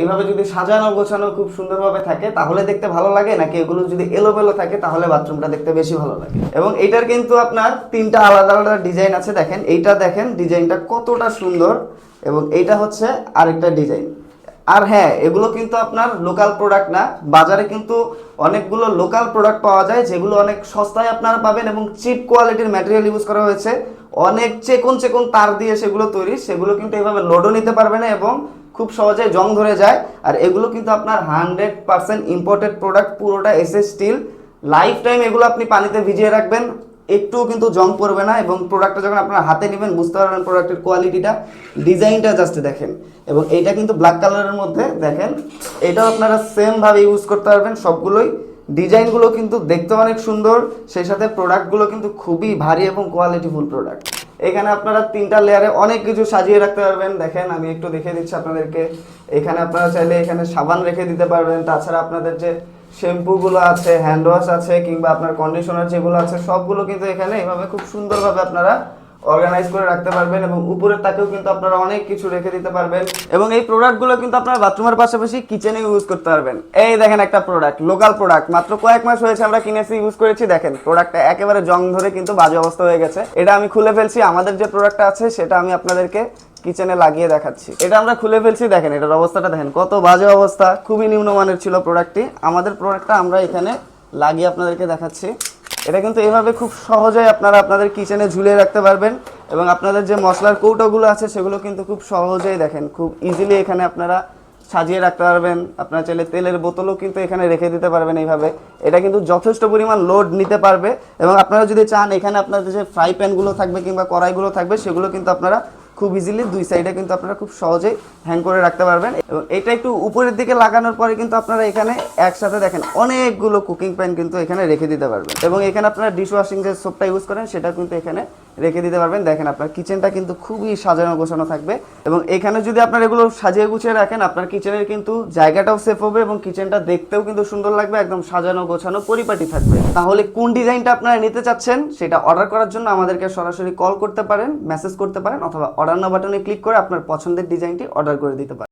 এইভাবে যদি সাজানো গোছানো খুব সুন্দরভাবে থাকে, তাহলে দেখতে ভালো লাগে? নাকি এগুলো যদি এলোমেলো থাকে, তাহলে বাথরুমটা দেখতে বেশি ভালো লাগে? এবং এটার কিন্তু আপনার তিনটা আলাদা আলাদা ডিজাইন আছে, দেখেন। এইটা দেখেন, ডিজাইনটা কতটা সুন্দর। এবং এইটা হচ্ছে আরেকটা ডিজাইন। আর হ্যাঁ এগুলো কিন্তু আপনার লোকাল প্রোডাক্ট না। বাজারে কিন্তু অনেকগুলো লোকাল প্রোডাক্ট পাওয়া যায়, যেগুলো অনেক সস্তায় আপনারা পাবেন এবং চিপ কোয়ালিটির ম্যাটেরিয়াল ইউজ করা হয়েছে। অনেক চেকন চেকন তার দিয়ে সেগুলো তৈরি, সেগুলো কিন্তু এভাবে লোডও নিতে পারবে না এবং খুব সহজে জং ধরে যায়। আর এগুলো কিন্তু আপনার হান্ড্রেড পার্সেন্ট ইম্পোর্টেড প্রোডাক্ট পুরোটা এস স্টিল। লাইফ টাইম এগুলো আপনি পানিতে ভিজিয়ে রাখবেন, একটুও কিন্তু জং পড়বে না এবং প্রোডাক্টটা যখন আপনার হাতে নেবেন, বুঝতে পারবেন প্রোডাক্টের কোয়ালিটিটা ডিজাইনটা জাস্ট দেখেন। এবং এইটা কিন্তু ব্ল্যাক কালারের মধ্যে দেখেন। এটাও আপনারা সেমভাবে ইউজ করতে পারবেন সবগুলোই। ডিজাইনগুলো কিন্তু দেখতে অনেক সুন্দর। সেই সাথে প্রোডাক্টগুলো কিন্তু খুবই ভারী এবং কোয়ালিটিফুল প্রোডাক্ট এখানে আপনারা তিনটা লেয়ারে অনেক কিছু সাজিয়ে রাখতে পারবেন। দেখেন, আমি একটু দেখে দিচ্ছি আপনাদেরকে। এখানে আপনারা চাইলে এখানে সাবান রেখে দিতে পারবেন। তাছাড়া আপনাদের যে শ্যাম্পুগুলো আছে হ্যান্ড ওয়াশ আছে, কিংবা আপনার কন্ডিশনার যেগুলো আছে, সবগুলো কিন্তু এখানে এভাবে খুব সুন্দরভাবে আপনারা অর্গানাইজ করে রাখতে পারবেন এবং উপরের তাকেও কিন্তু আপনারা অনেক কিছু রেখে দিতে পারবেন এবং এই প্রোডাক্টগুলো কিন্তু আপনারা বাথরুমের পাশাপাশি কিচেনে ইউজ করতে পারবেন। এই দেখেন একটা প্রোডাক্ট লোকাল প্রোডাক্ট মাত্র কয়েক মাস হয়েছে আমরা কিনেছি ইউজ করেছি। দেখেন প্রোডাক্টটা একেবারে জং ধরে কিন্তু বাজে অবস্থা হয়ে গেছে। এটা আমি খুলে ফেলছি, আমাদের যে প্রোডাক্টটা আছে সেটা আমি আপনাদেরকে কিচেনে লাগিয়ে দেখাচ্ছি। এটা আমরা খুলে ফেলছি, দেখেন, এটার অবস্থাটা দেখেন, কত বাজে অবস্থা। খুবই নিম্নমানের ছিল প্রোডাক্টটি আমাদের প্রোডাক্টটা আমরা এখানে লাগিয়ে আপনাদেরকে দেখাচ্ছি। এটা কিন্তু এভাবে খুব সহজেই আপনারা আপনাদের কিচেনে ঝুলিয়ে রাখতে পারবেন এবং আপনাদের যে মশলার কৌটোগুলো আছে সেগুলো কিন্তু খুব সহজেই দেখেন, খুব ইজিলি এখানে আপনারা সাজিয়ে রাখতে পারবেন। আপনারা চাইলে তেলের বোতলও কিন্তু এখানে রেখে দিতে পারবেন এইভাবে। এটা কিন্তু যথেষ্ট পরিমাণ লোড নিতে পারবে এবং আপনারা যদি চান, এখানে আপনাদের যে ফ্রাই প্যানগুলো থাকবে কিংবা কড়াইগুলো থাকবে, সেগুলো কিন্তু আপনারা খুব ইজিলি দুই সাইডে কিন্তু আপনারা খুব সহজেই হ্যাং করে রাখতে পারবেন। এবং এটা একটু উপরের দিকে লাগানোর পরে কিন্তু আপনারা এখানে একসাথে দেখেন, অনেকগুলো কুকিং প্যান কিন্তু এখানে রেখে দিতে পারবেন। এবং এখানে আপনারা ডিশ ওয়াশিং যে সোপটা ইউজ করেন সেটা কিন্তু এখানে রেখে দিতে পারবেন। দেখেন আপনার কিচেনটা কিন্তু খুবই সাজানো গোছানো থাকবে এবং এখানে যদি আপনারা এগুলো সাজিয়ে গুছিয়ে রাখেন, আপনার কিচেনের কিন্তু জায়গাটাও সেফ হবে এবং কিচেনটা দেখতেও কিন্তু সুন্দর লাগবে, একদম সাজানো গোছানো পরিপাটি থাকবে। তাহলে কোন ডিজাইনটা আপনারা নিতে চাচ্ছেন সেটা অর্ডার করার জন্য আমাদেরকে সরাসরি কল করতে পারেন মেসেজ করতে পারেন অথবা অর্ডার না বাটনে ক্লিক করে আপনার পছন্দের ডিজাইনটি অর্ডার করে দিতে পারেন।